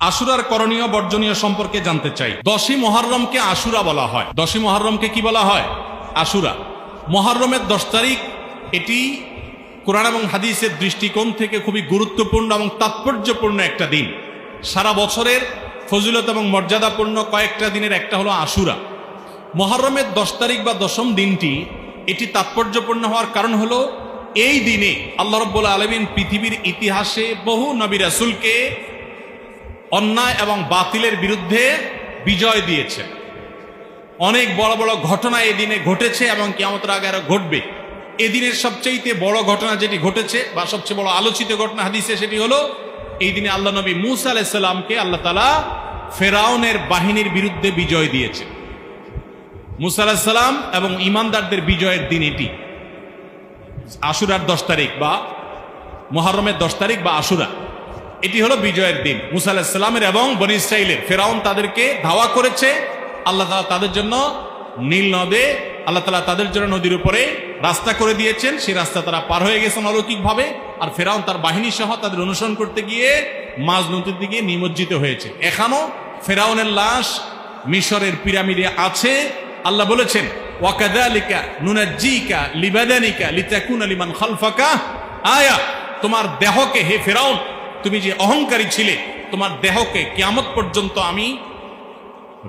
আশুরার করণীয় বর্জনীয় সম্পর্কে জানতে চাই। দশই মহারমকে আশুরা বলা হয়। দশই মহারমকে কি বলা হয়? আশুরা। মহারমের দশ তারিখ, এটি কোরআন এবং হাদিসের দৃষ্টিকোণ থেকে খুবই গুরুত্বপূর্ণ এবং তাৎপর্যপূর্ণ একটা দিন। সারা বছরের ফজিলত এবং মর্যাদাপূর্ণ কয়েকটা দিনের একটা হলো আশুরা। মহরমের দশ তারিখ বা দশম দিনটি, এটি তাৎপর্যপূর্ণ হওয়ার কারণ হলো, এই দিনে আল্লাহ রব্বুল আলমিন পৃথিবীর ইতিহাসে বহু নবী রাসুলকে অন্যায় এবং বাতিলের বিরুদ্ধে বিজয় দিয়েছে। অনেক বড় বড় ঘটনা এদিনে ঘটেছে এবং কেমতের আগে আরও ঘটবে। এদিনের সবচেয়ে বড় ঘটনা যেটি ঘটেছে বা সবচেয়ে বড় আলোচিত ঘটনা হাদিসে সেটি হলো, এই দিনে আল্লাহ নবী মুসা আলাইসাল্লামকে আল্লাহ তালা ফেরাউনের বাহিনীর বিরুদ্ধে বিজয় দিয়েছে। মুসা আলাহিসাল্লাম এবং ইমানদারদের বিজয়ের দিন এটি। আশুরার দশ তারিখ বা মহরমের দশ তারিখ বা আশুরা। এটি হলো বিজয়ের দিন। মুসা এবং বনি ইসরাইলের ফেরাউন তাদেরকে ধাওয়া করেছে। আল্লাহ তালা তাদের জন্য নীল নদে, আল্লাহ তালা তাদের জন্য নদীর উপরে রাস্তা করে দিয়েছেন। সেই রাস্তা তারা পার হয়ে গেছেন অলৌকিকভাবে। আর ফেরাউন তার বাহিনী সহ তাদের অনুসরণ করতে গিয়ে মাঝ নদীর দিকে নিমজ্জিত হয়েছে। এখনও ফেরাউনের লাশ মিশরের পিরামিডে আছে। আল্লাহ বলেছেন ওয়াকাদালিকা নুনাজ্জিকা লিবাদানিকা লিতাকুনা আলিমান খালফাকা। আয়া, তোমার দেহকে হে ফেরাউন তুমি যে অহংকারী ছিলে, তোমার দেহকে কিয়ামত পর্যন্ত আমি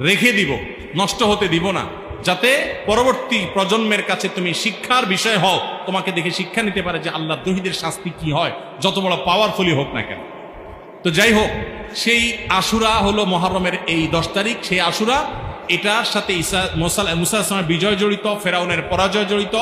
রেখে দিব, নষ্ট হতে দিব না, যাতে পরবর্তী প্রজন্মের কাছে তুমি শিক্ষার বিষয় হও। তোমাকে দেখে শিক্ষা নিতে পারে যে আল্লাহ দহিদের শাস্তি কি হয়, যত বড় পাওয়ারফুলি হোক না কেন। তো যাই হোক, সেই আশুরা হলো মহরমের এই দশ তারিখ। সেই আশুরা, এটার সাথে ইসা মোসাল মুসা বিজয় জড়িত, ফেরাউনের পরাজয় জড়িত।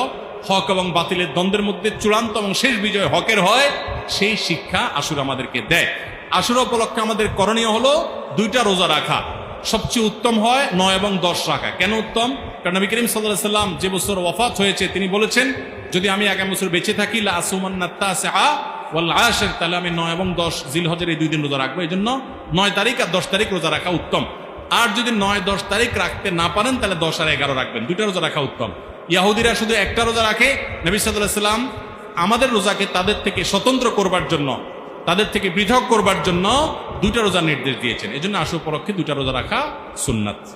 হক এবং বাতিলের দ্বন্দ্বের মধ্যে চূড়ান্ত এবং শেষ বিজয় হকের হয়, সেই শিক্ষা আসুর আমাদেরকে দেয়। আসুর উপলক্ষে আমাদের করণীয় হলো দুইটা রোজা রাখা। সবচেয়ে উত্তম হয় নয় এবং দশ রাখা। কেন উত্তম? কারণ নবী করিম সাল্লাহ সাল্লাম যে বছর ওয়াফাত হয়েছে, তিনি বলেছেন, যদি আমি আগামী বছর বেঁচে থাকি, লা আসুমান্নাত্তা আসা ওয়াল আয়াসের তাহলে আমি নয় এবং দশ জিলহজের এই দুই দিন রোজা রাখব। এই জন্য নয় তারিখ আর দশ তারিখ রোজা রাখা উত্তম। আর যদি নয় দশ তারিখ রাখতে না পারেন, তাহলে দশ আর এগারো রাখবেন। দুইটা রোজা রাখা উত্তম। ইয়াহুদিরা শুধু একটা রোজা রাখে? নবী সাদুল্লাহ সাল্লাম আমাদের রোজাকে তাদের থেকে স্বতন্ত্র করবার জন্য, তাদের থেকে পৃথক করবার জন্য দুইটা রোজা নির্দেশ দিয়েছেন। এজন্য আশু পরক্ষে দুইটা রোজা রাখা সুন্নাত।